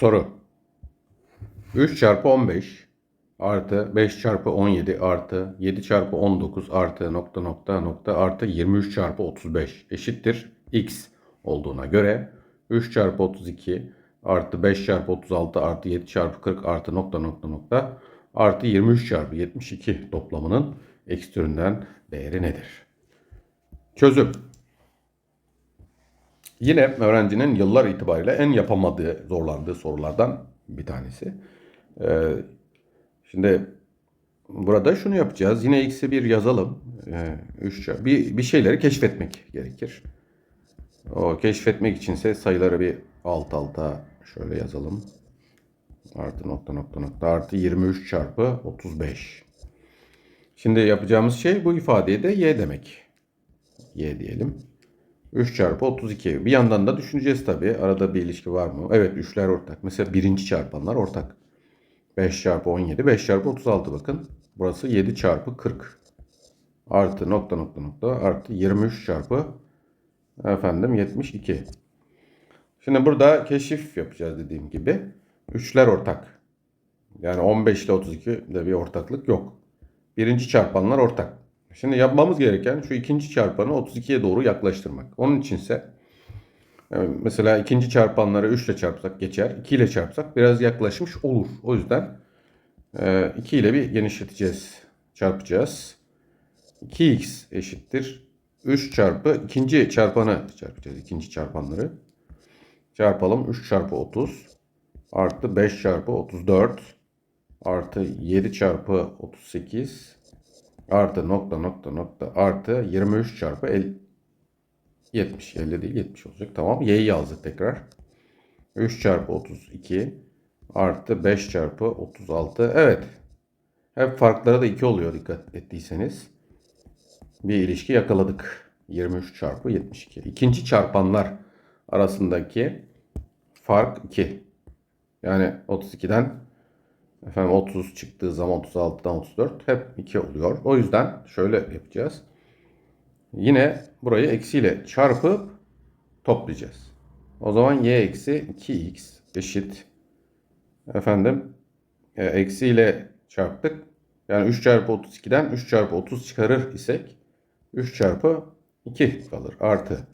Soru. 3 çarpı 15 artı 5 çarpı 17 artı 7 çarpı 19 artı nokta nokta nokta artı 23 çarpı 35 eşittir x olduğuna göre 3 çarpı 32 artı 5 çarpı 36 artı 7 çarpı 40 artı nokta nokta nokta artı 23 çarpı 72 toplamının x türünden değeri nedir? Çözüm. Yine öğrencinin yıllar itibariyle en yapamadığı, zorlandığı sorulardan bir tanesi. Ee, şimdi burada şunu yapacağız. Yine x'i bir yazalım. Ee, üç, bir, bir şeyleri keşfetmek gerekir. O keşfetmek içinse sayıları bir alt alta şöyle yazalım. Artı nokta nokta nokta artı 23 çarpı 35. Şimdi yapacağımız şey bu ifadeye de y demek. Y diyelim. 3 çarpı 32. Bir yandan da düşüneceğiz tabii. Arada bir ilişki var mı? Evet üçler ortak. Mesela birinci çarpanlar ortak. 5 çarpı 17. 5 çarpı 36 bakın. Burası 7 çarpı 40. Artı nokta nokta nokta artı 23 çarpı efendim 72. Şimdi burada keşif yapacağız dediğim gibi. Üçler ortak. Yani 15 ile 32 de bir ortaklık yok. Birinci çarpanlar ortak. Şimdi yapmamız gereken şu ikinci çarpanı 32'ye doğru yaklaştırmak. Onun içinse yani mesela ikinci çarpanları 3 ile çarpsak geçer. 2 ile çarpsak biraz yaklaşmış olur. O yüzden 2 ile bir genişleteceğiz. Çarpacağız. 2x eşittir. 3 çarpı ikinci çarpanı çarpacağız. ikinci çarpanları. Çarpalım. 3 çarpı 30 artı 5 çarpı 34 artı 7 çarpı 38 artı nokta nokta nokta artı 23 çarpı 50, 70 50 değil 70 olacak. Tamam. Y'yi yazdık tekrar. 3 çarpı 32 artı 5 çarpı 36. Evet. Hep farkları da 2 oluyor dikkat ettiyseniz. Bir ilişki yakaladık. 23 çarpı 72. İkinci çarpanlar arasındaki fark 2. Yani 32'den Efendim 30 çıktığı zaman 36'dan 34 hep 2 oluyor. O yüzden şöyle yapacağız. Yine burayı eksiyle çarpıp toplayacağız. O zaman y eksi 2x eşit efendim e, eksiyle çarptık. Yani 3 çarpı 32'den 3 çarpı 30 çıkarır isek 3 çarpı 2 kalır. Artı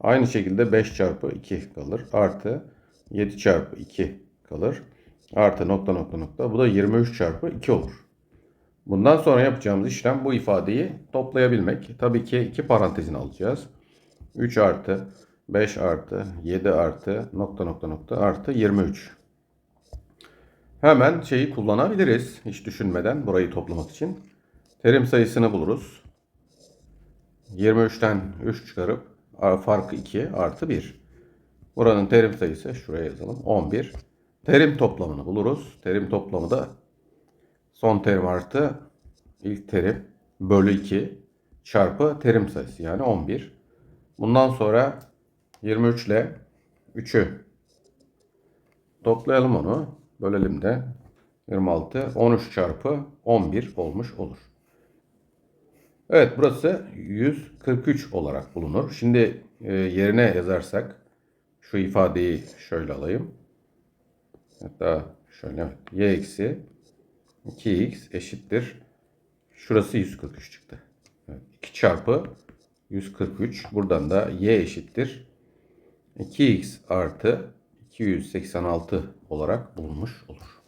aynı şekilde 5 çarpı 2 kalır. Artı 7 çarpı 2 kalır. Artı nokta nokta nokta. Bu da 23 çarpı 2 olur. Bundan sonra yapacağımız işlem bu ifadeyi toplayabilmek. Tabii ki iki parantezini alacağız. 3 artı 5 artı 7 artı nokta nokta nokta artı 23. Hemen şeyi kullanabiliriz. Hiç düşünmeden burayı toplamak için. Terim sayısını buluruz. 23'ten 3 çıkarıp farkı 2 artı 1. Buranın terim sayısı şuraya yazalım. 11. Terim toplamını buluruz. Terim toplamı da son terim artı ilk terim bölü 2 çarpı terim sayısı yani 11. Bundan sonra 23 ile 3'ü toplayalım onu. Bölelim de 26 13 çarpı 11 olmuş olur. Evet burası 143 olarak bulunur. Şimdi e, yerine yazarsak şu ifadeyi şöyle alayım. Hatta şöyle y eksi 2x eşittir. Şurası 143 çıktı. Evet, 2 çarpı 143. Buradan da y eşittir. 2x artı 286 olarak bulunmuş olur.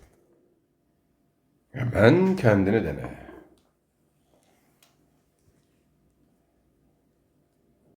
Hemen kendini dene.